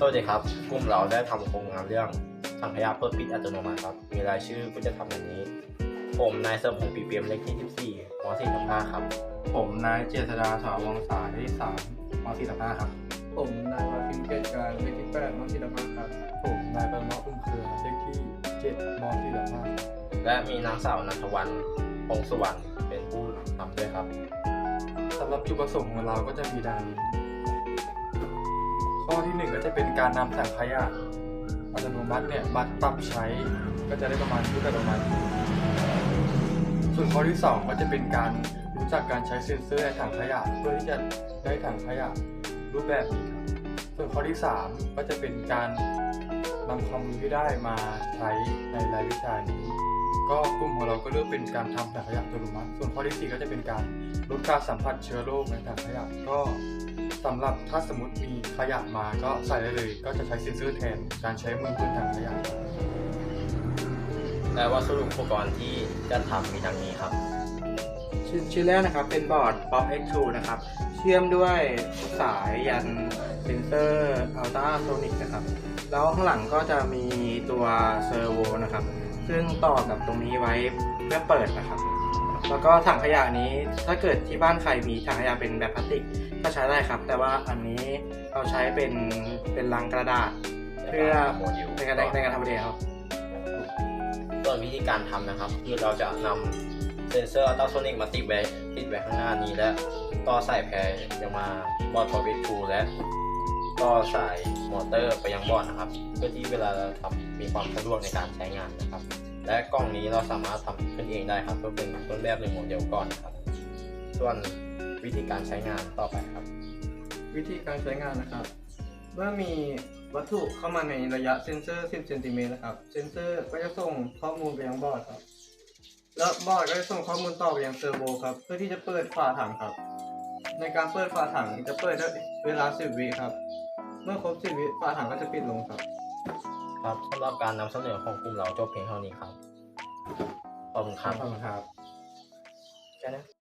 สวัสดีครับ กลุ่มเราได้ทำโครงงานเรื่องถังขยะเปิดปิดอัตโนมัติครับ มีรายชื่อผู้จะทำอย่างนี้ ผมนายเสริมพงษ์ปีเปียมเลขที่ 14ม .4.5 ครับ ผมนายเจษดาถาวรสายที่สามมสี่สิบห้าครับ ผมนายวาฟินเกตการเลขที่แปดมสี่สิบห้าครับ ผมนายประเมาอุ้มเครือเลขที่เจ็ดมสี่สิบห้าและมีนางสาวนันทวันพงษ์สุวรรณเป็นผู้ทำด้วยครับสำหรับจุดประสงค์ของเราก็จะมีดังนี้ ข้อที่หนึ่งก็จะเป็นการนำถังขยะอัตโนมัติเนี่ยมาปรับใช้ก็จะได้ประมาณชุดอัตโนมัติ ส่วนข้อที่สองก็จะเป็นการรู้จักการใช้เซ็นเซอร์ในถังขยะเพื่อที่จะได้ถังขยะรูปแบบนี้ครับส่วนข้อที่ 3 ก็จะเป็นการนำความรู้ที่ได้มาใช้ในรายวิชานี้ ก็กลุ่มของเราก็เลือกเป็นการทำถังขยะอัตโนมัติส่วนข้อที่ 4 ก็จะเป็นการลดการสัมผัสเชื้อโรคในถังขยะก็สำหรับถ้าสมมติมีขยะมาก็ใส่ได้เลย ก็จะใช้เซ็นเซอร์แทนการใช้มือพื้นถังขยะและวัสดุอุปกรณ์ที่จะทำมีดังนี้ครับ ชิ้นชิ้นแรกนะครับเป็นบอร์ด Pop X2 นะครับ เชื่อมด้วยสายยันเซนเซอร์อัลตราโซนิกนะครับ แล้วข้างหลังก็จะมีตัวเซอร์โวนะครับ ซึ่งต่อกับตรงนี้ไว้เพื่อเปิดนะครับ แล้วก็ถังขยะนี้ถ้าเกิดที่บ้านใครมีถังขยะเป็นแบบพลาสติกก็ใช้ได้ครับ แต่ว่าอันนี้เราใช้เป็นเป็นลังกระดาษ เพื่อโมดิลในการในการทำวิดีโอครับส่วนวิธีการทำนะครับ คือเราจะนำเซนเซอร์อัลตราโซนิกมาติดไว้ติดไว้ข้างหน้านี้และต่อสายแพรยังมาบอร์ดพอวิทูและ ต่อสายมอเตอร์ไปยังบอร์ดนะครับ เพื่อที่เวลาเราทำมีความสะดวกในการใช้งานนะครับ และกล่องนี้เราสามารถทำขึ้นเองได้ครับเพื่อเป็นต้นแบบหนึ่งโมเดลก่อนนะครับ ส่วนวิธีการใช้งานต่อไปครับ วิธีการใช้งานนะครับ เมื่อมีวัตถุเข้ามาในระยะเซนเซอร์ 10 เซนติเมตรนะครับ เซนเซอร์ก็จะส่งข้อมูลไปยังบอร์ดครับ แล้วบอร์ดก็จะส่งข้อมูลต่อไปยังเซอร์โวครับ เพื่อที่จะเปิดฝาถังครับ ในการเปิดฝาถังจะเปิดได้เวลา 10 วิครับ มื่อครบ10วิฝาถังก็จะปิดลงครับ ครับสำหรับการนำเสนอของกลุ่มเราจบเพียงเท่านี้ครับ ขอบคุณครับขอบคุณครับ แค่นี้